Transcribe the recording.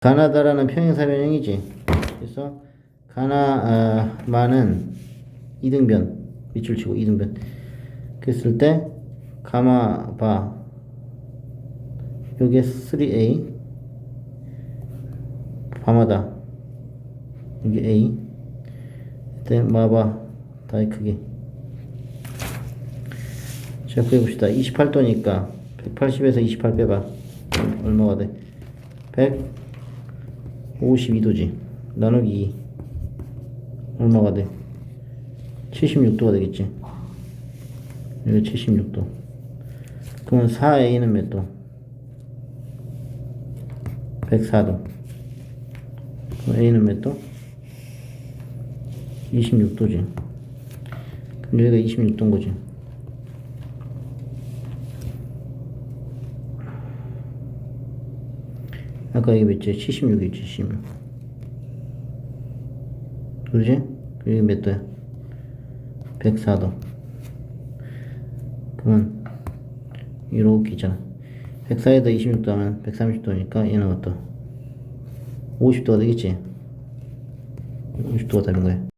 가나다라는 평행사 변형이지. 그래서 가나마는 이등변 밑줄 치고 이등변. 그랬을 때 가마 바 요게 3a 바마다 이게 a 그때 마바 다이 크기 자 구해봅시다 28도니까 180에서 28 빼봐 얼마가 돼? 152도지 나누기 2 얼마가 돼? 76도가 되겠지 이거 76도 그러면 4a는 몇 도? 104도 그럼 a는 몇 도? 26도지 그럼 여기가 26도인 거지 아까 이게 몇지? 76이지 76 그러지? 여기 몇 도야? 104도 그러면 이렇게 있잖아 104에다 26도 하면 130도니까 얘는 어떠? 50도가 되겠지? 50도가 되는 거야